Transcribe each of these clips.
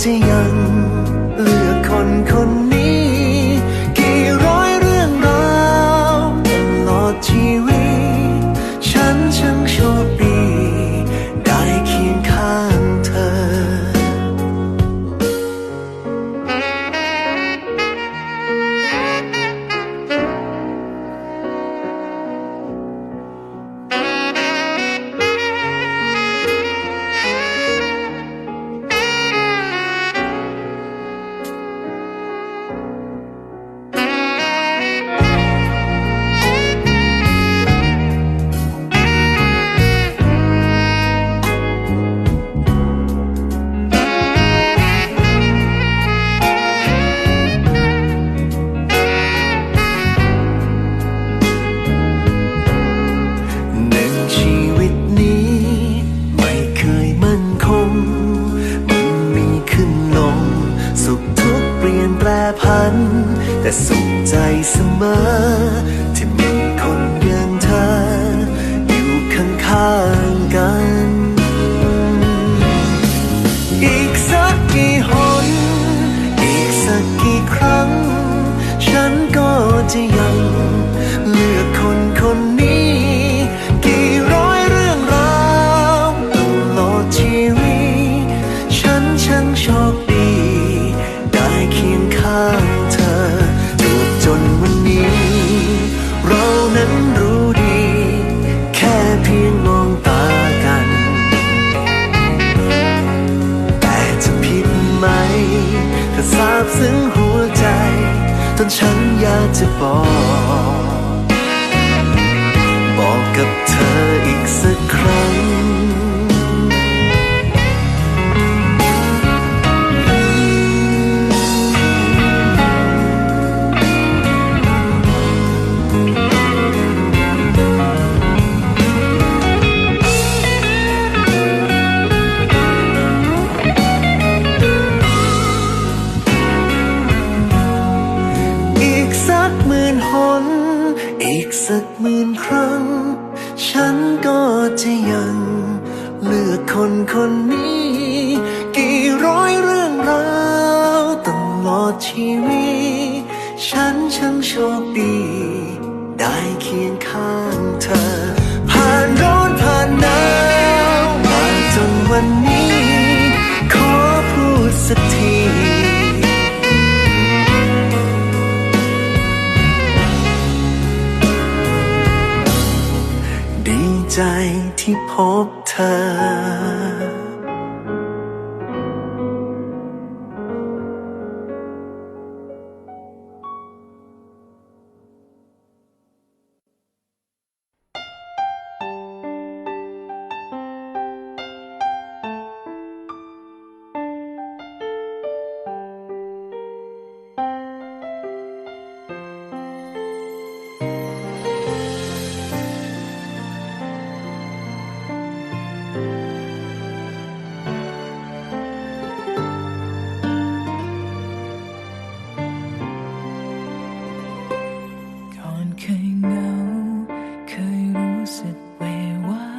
Suy. แต่สุขใจเสมอ ที่มีคนอย่างเธออยู่ข้างข้าง ตอนฉันอยากจะบอก บอกกับเธออีกสักครั้ง ชีวิต ฉันช่างโชคดี ได้เคียงข้างเธอ ผ่านร้อนผ่านหนาวมาจนวันนี้ ขอพูดสักทีดีใจที่พบเธอ sit way wide.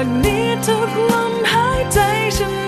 ากนี้ทุกลมหายใจฉัน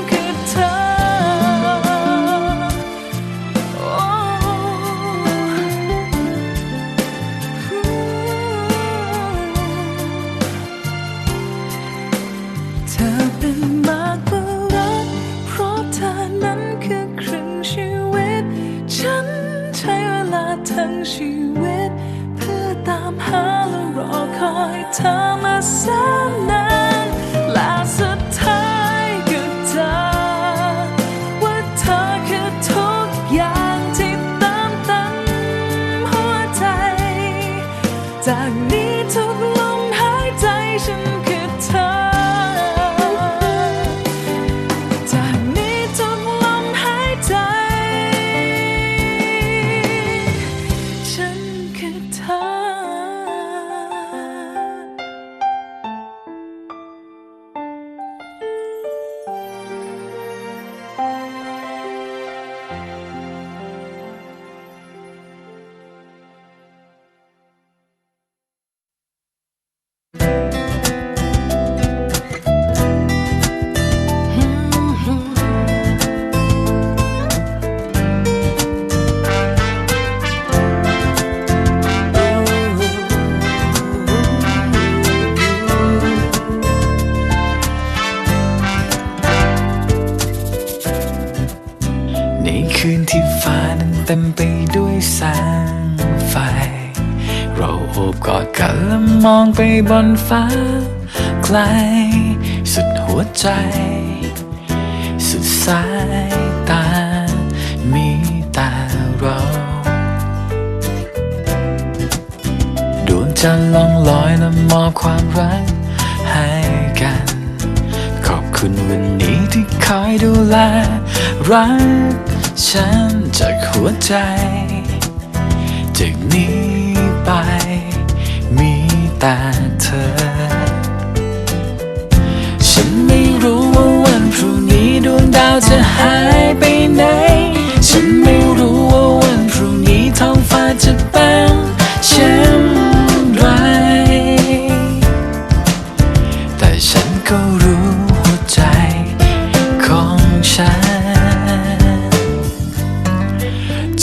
จากนี้ทุกลมหายใจฉัน ต็มไปด้วยแสงไฟ เราโอบกอดกันและมองไปบนฟ้าไกล สุดหัวใจ สุดสายตา มีแต่เราดวงจันทร์ล่องลอยและมอบความรักให้กัน ขอบคุณวันนี้ที่คอยดูแลรักฉัน จากหัวใจ จากนี้ไป มีแต่เธอ ฉันไม่รู้ว่าวันพรุ่งนี้ดวงดาวจะหายไปไหน ฉันไม่รู้ว่าวันพรุ่งนี้ท้องฟ้าจะเป็นเช่นไร แต่ฉันก็รู้หัวใจ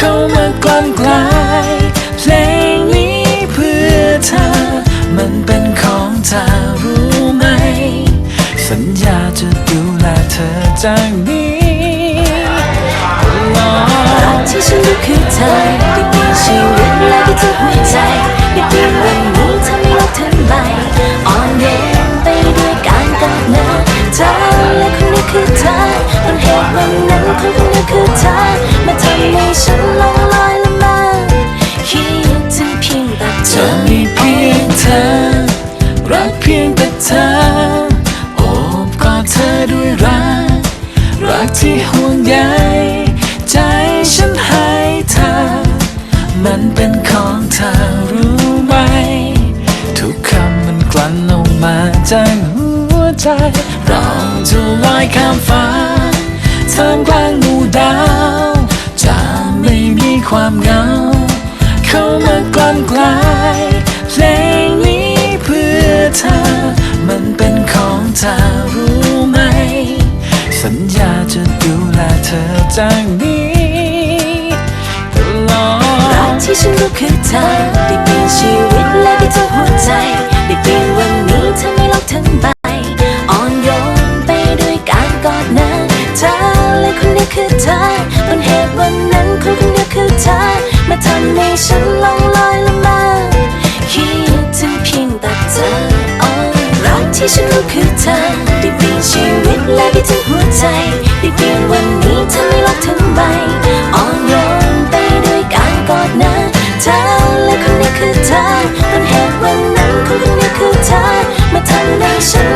เข้ามากลั่นกลายเพลงนี้เพื่อเธอ มันเป็นของเธอรู้ไหม สัญญาจะดูแลเธอจากนี้ตลอดที่ฉันรู้คือเธอได้เปลี่ยนชีวิตและได้ทุกหัวใจได้เปลี่ยนวัน คนคนนี้คือเธอมาทำให้ฉันลองลอยละเมอคิดถึงเพียงแบบเธอมีเพียงเธอ รักเพียงแต่เธอโอบกอดเธอด้วยรัก รักที่ห่วงใยใจฉันให้เธอ มันเป็นของเธอรู้ไหม ทุกคำมันกลั่นออกมาจากหัวใจ เราจะลอยข้ามฟ้า ท่ามกลางหมู่ดาว จะไม่มีความเหงา เข้ามากลั่นกลายเพลงนี้เพื่อเธอ มันเป็นของเธอรู้ไหม สัญญาจะดูแลเธอจากนี้ตลอดรักที่ฉันรู้คือเธอได้เปลี่ยนชีวิตและได้ทุกหัวใจ เธอต้นเหตุวันนั้นคนคนเดียวคือเธอ มาทำให้ฉันลองลอยละมาคิดถึงเพียงแต่เธออ้รักที่ฉันรู้คือเธอได้เปลี่ยนชีวิตและได้ถึงหัวใจได้เปลี่ยนวันนี้ทำให้รักถึงใบอ่อนโยนไปด้วยการกอดนะเธอและคนนี้คือเธอต้นเหตุวันนั้นคนคนนี้คือเธอ มาทำให้ฉัน